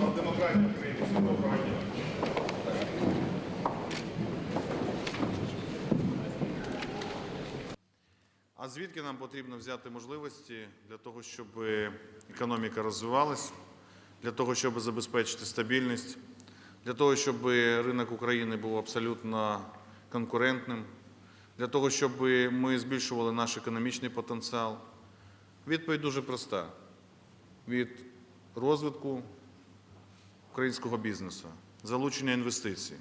Вам демократія України. Доброго дня. А звідки нам потрібно взяти можливості для того, щоб економіка розвивалась, для того, щоб забезпечити стабільність, для того, щоб ринок України був абсолютно конкурентним, для того, щоб ми збільшували наш економічний потенціал? Відповідь дуже проста: від розвитку українського бізнесу, залучення інвестицій,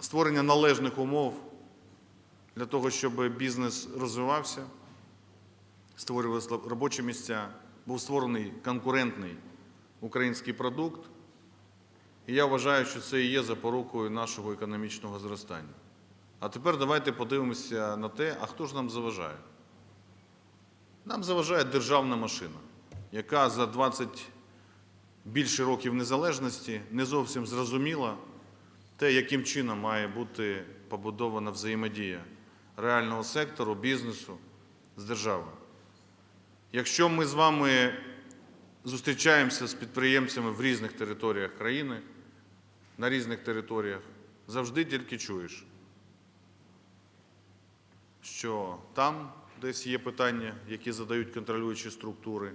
створення належних умов для того, щоб бізнес розвивався, створювалися робочі місця, був створений конкурентний український продукт. І я вважаю, що це і є запорукою нашого економічного зростання. А тепер давайте подивимося на те, а хто ж нам заважає. Нам заважає державна машина, яка за 20 більше років незалежності не зовсім зрозуміла те, яким чином має бути побудована взаємодія реального сектору, бізнесу з державою. Якщо ми з вами зустрічаємося з підприємцями в різних територіях країни, на різних територіях, завжди тільки чуєш, що там десь є питання, які задають контролюючі структури,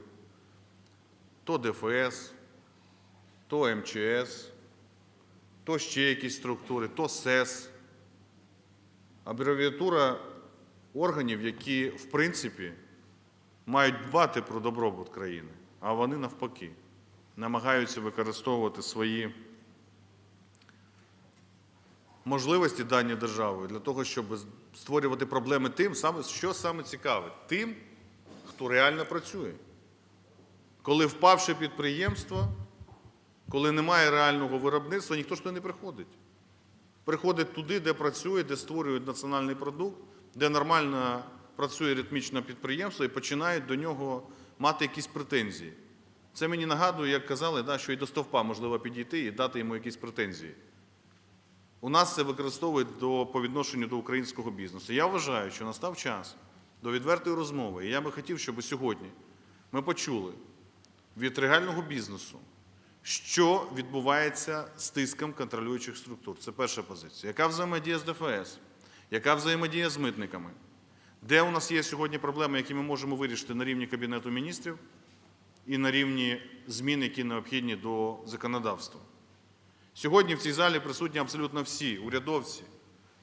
то ДФС, то МЧС, то ще якісь структури, то СЕС. Абревіатура органів, які, в принципі, мають дбати про добробут країни, а вони навпаки намагаються використовувати свої можливості дані державою для того, щоб створювати проблеми тим, що саме цікавить, тим, хто реально працює. Коли впавше підприємство, коли немає реального виробництва, ніхто ж туди не приходить. Приходить туди, де працює, де створюють національний продукт, де нормально працює ритмічне підприємство і починають до нього мати якісь претензії. Це мені нагадує, як казали, да, що і до стовпа можливо підійти і дати йому якісь претензії. У нас це використовують до, по відношенню до українського бізнесу. Я вважаю, що настав час до відвертої розмови. І я би хотів, щоб сьогодні ми почули від реального бізнесу, що відбувається з тиском контролюючих структур. Це перша позиція. Яка взаємодія з ДФС? Яка взаємодія з митниками? Де у нас є сьогодні проблеми, які ми можемо вирішити на рівні Кабінету міністрів і на рівні змін, які необхідні до законодавства? Сьогодні в цій залі присутні абсолютно всі урядовці,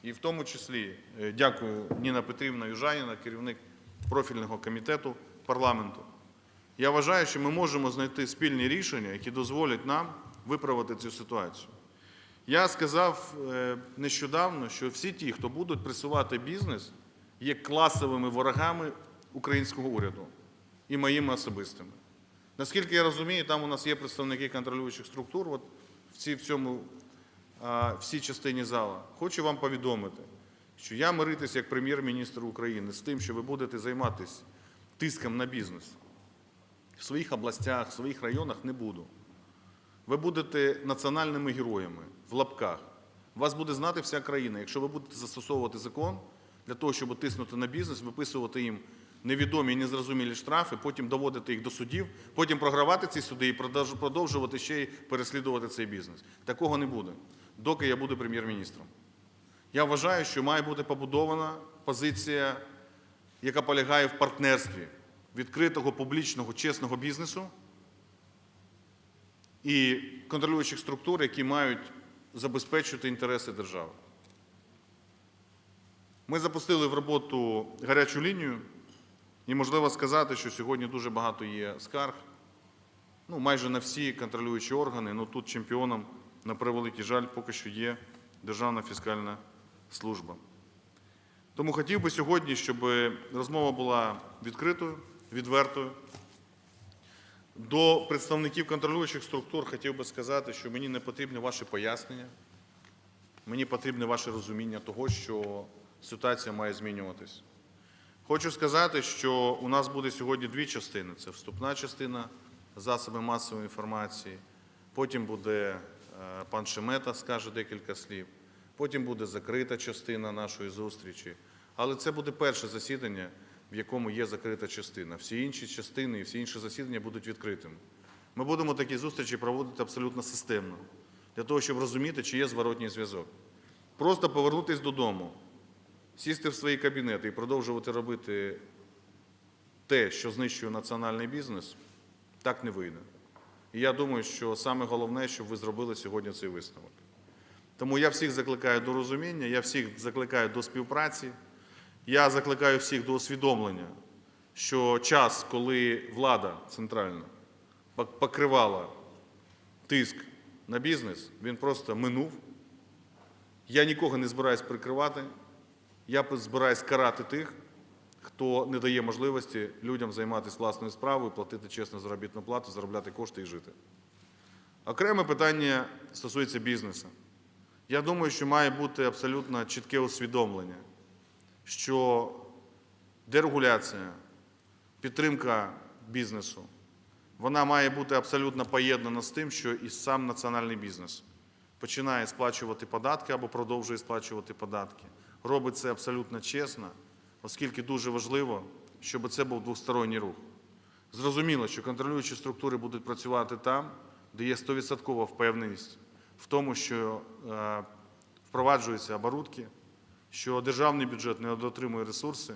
і в тому числі е, дякую Ніна Петрівна Южаніна, керівник профільного комітету парламенту. Я вважаю, що ми можемо знайти спільні рішення, які дозволять нам виправити цю ситуацію. Я сказав е, нещодавно, що всі ті, хто будуть пресувати бізнес, є класовими ворогами українського уряду і моїми особистими. Наскільки я розумію, там у нас є представники контролюючих структур от в, цій, в цьому а, в цій частині зала. Хочу вам повідомити, що я миритися як прем'єр-міністр України з тим, що ви будете займатися тиском на бізнес в своїх областях, в своїх районах не буду. Ви будете національними героями в лапках. Вас буде знати вся країна. Якщо ви будете застосовувати закон для того, щоб тиснути на бізнес, виписувати їм невідомі і незрозумілі штрафи, потім доводити їх до судів, потім програвати ці суди і продовжувати ще й переслідувати цей бізнес. Такого не буде, доки я буду прем'єр-міністром. Я вважаю, що має бути побудована позиція, яка полягає в партнерстві відкритого, публічного, чесного бізнесу і контролюючих структур, які мають забезпечувати інтереси держави. Ми запустили в роботу гарячу лінію, і можливо сказати, що сьогодні дуже багато є скарг. Ну, майже на всі контролюючі органи. Ну тут чемпіоном, на превеликий жаль, поки що є Державна фіскальна служба. Тому хотів би сьогодні, щоб розмова була відкритою, відвертою. До представників контролюючих структур хотів би сказати, що мені не потрібні ваші пояснення, мені потрібне ваше розуміння того, що ситуація має змінюватись. Хочу сказати, що у нас буде сьогодні дві частини: це вступна частина засоби масової інформації. Потім буде е, пан Шемета скаже декілька слів. Потім буде закрита частина нашої зустрічі. Але це буде перше засідання, в якому є закрита частина. Всі інші частини і всі інші засідання будуть відкритими. Ми будемо такі зустрічі проводити абсолютно системно, для того, щоб розуміти, чи є зворотній зв'язок. Просто повернутися додому, сісти в свої кабінети і продовжувати робити те, що знищує національний бізнес, так не вийде. І я думаю, що саме головне, щоб ви зробили сьогодні цей висновок. Тому я всіх закликаю до розуміння, я всіх закликаю до співпраці, я закликаю всіх до усвідомлення, що час, коли влада центральна покривала тиск на бізнес, він просто минув. Я нікого не збираюсь прикривати, я збираюсь карати тих, хто не дає можливості людям займатися власною справою, платити чесну заробітну плату, заробляти кошти і жити. Окреме питання стосується бізнесу. Я думаю, що має бути абсолютно чітке усвідомлення, що дерегуляція, підтримка бізнесу, вона має бути абсолютно поєднана з тим, що і сам національний бізнес починає сплачувати податки або продовжує сплачувати податки. Робить це абсолютно чесно, оскільки дуже важливо, щоб це був двосторонній рух. Зрозуміло, що контролюючі структури будуть працювати там, де є 100% впевненість в тому, що е, впроваджуються оборудки, що державний бюджет не отримує ресурси,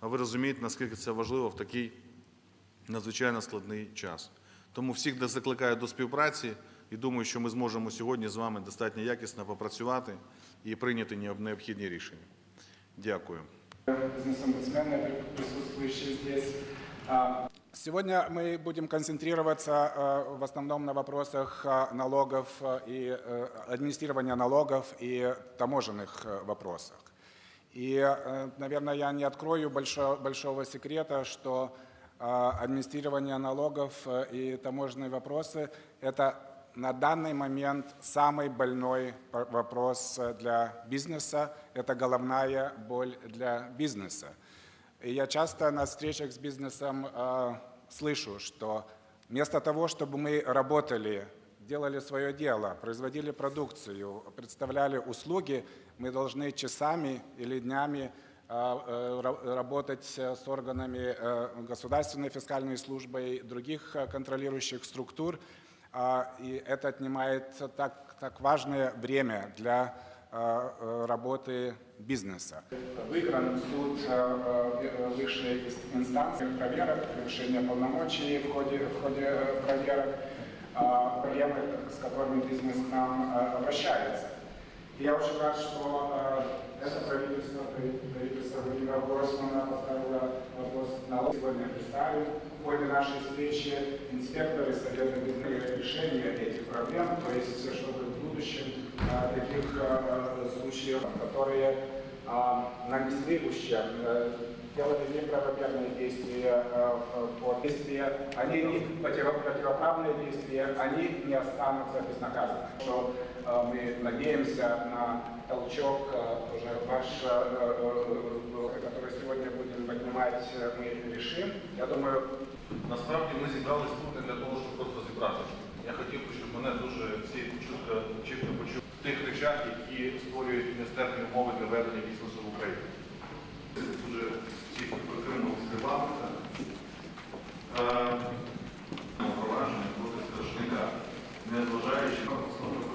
а ви розумієте, наскільки це важливо в такий надзвичайно складний час. Тому всіх де закликаю до співпраці і думаю, що ми зможемо сьогодні з вами достатньо якісно попрацювати і прийняти необ- необхідні рішення. Дякую. бизнес-омбудсмены, присутствующие здесь. А, Сегодня мы будем концентрироваться э, в основном на вопросах э, налогов э, и э, администрирования налогов и таможенных э, вопросах. И, э, наверное, я не открою большого, большого секрета, что э, администрирование налогов э, и таможенные вопросы – это на данный момент самый больной вопрос для бизнеса, это головная боль для бизнеса. И я часто на встречах с бизнесом э, слышу, что вместо того, чтобы мы работали, делали свое дело, производили продукцию, представляли услуги, мы должны часами или днями э, э, ра- работать э, с органами э, государственной фискальной службы и других контролирующих структур, а, и это отнимает так, так важное время для работы бизнеса. Выигран суд высшей инстанции проверок, превышение полномочий в ходе, в ходе проверок, а, проблемы, с которыми бизнес к нам э, обращается. И я очень рад, что э, это правительство, правительство Владимира Гройсмана поставило вопрос налог. Сегодня представим в ходе нашей встречи инспекторы советуют решение этих проблем, то есть чтобы в будущем э, таких э, случаев, которые э, нанесли ущерб, э, делали неправомерные действия э, в- по действия, они не противо- противоправные действия, они не останутся безнаказанными. Что э, мы надеемся на толчок э, уже ваш, э, э, э, который сегодня будем поднимать, э, мы решим. Я думаю, Насправді ми зібрались тут не для того, щоб просто зібратися. Я хотів би, щоб мене дуже всі чітко, чітко почули в тих речах, які створюють нестерпні умови для ведення бізнесу в Україні. Дуже всіх притримував е, ну, регламента. Провадження проти страшника, незважаючи на основу.